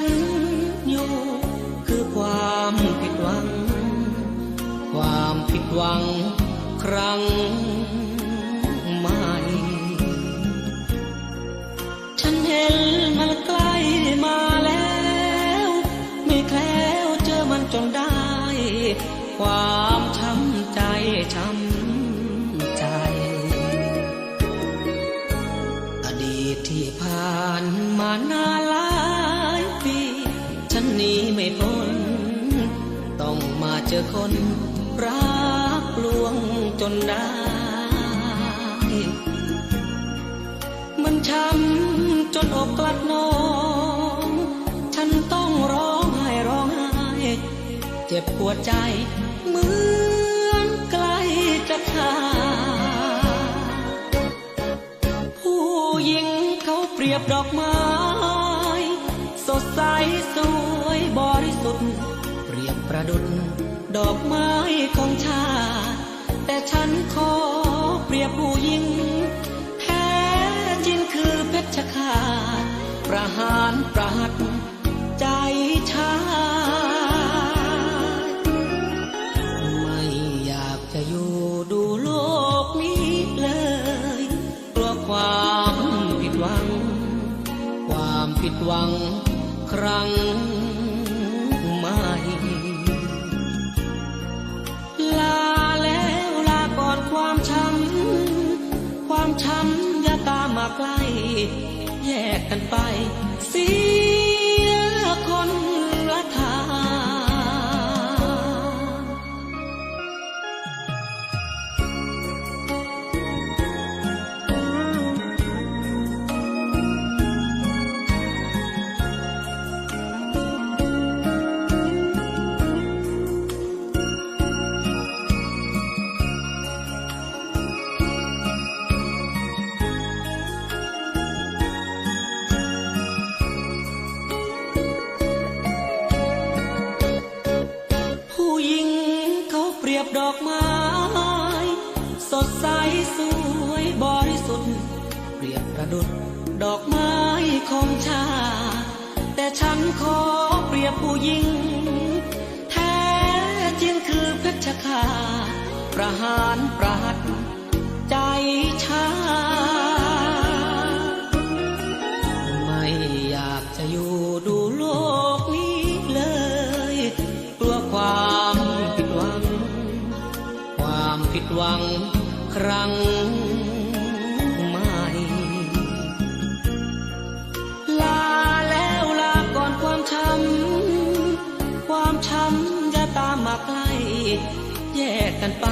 นอยู่ คือความผิดหวัง ความผิดหวังครั้งใหม่ฉันเห็นมันใกล้มาแล้ว ไม่แคล้วเจอมันจนได้ความ เจอคนรักลวงจนได้ มันช้ำจนอกกลัดนอง ฉันต้องร้องไห้ร้องไห้เจ็บปวดใจเหมือนใกล้จะขาดผู้หญิงเขาเปรียบดอกไม้ สดใสสวยบริสุทธิ์เปรียบประดุจ ดอกไม้ของชาติแต่ฉันขอเปรียบผู้หญิงแท้จริงคือเพชฌฆาตประหารประหัตใจชายไม่อยากจะอยู่ดูโลกนี้เลยกลัวความผิดหวัง ความผิดหวังครั้ง ช้ำอย่าตามมาใกล้ แยกกันไปสี ดอกไม้ สดใสสวยบริสุทธิ์ เปรียบประดุจดอกไม้ของชา แต่ฉันขอเปรียบผู้หญิง แท้จริงคือเพชฌฆาประหารประหัตใจชา หวังครั้งใหม่ลาแล้วลาก่อนความช้ำความช้ำอย่ตามมาใกล้แยกกันไป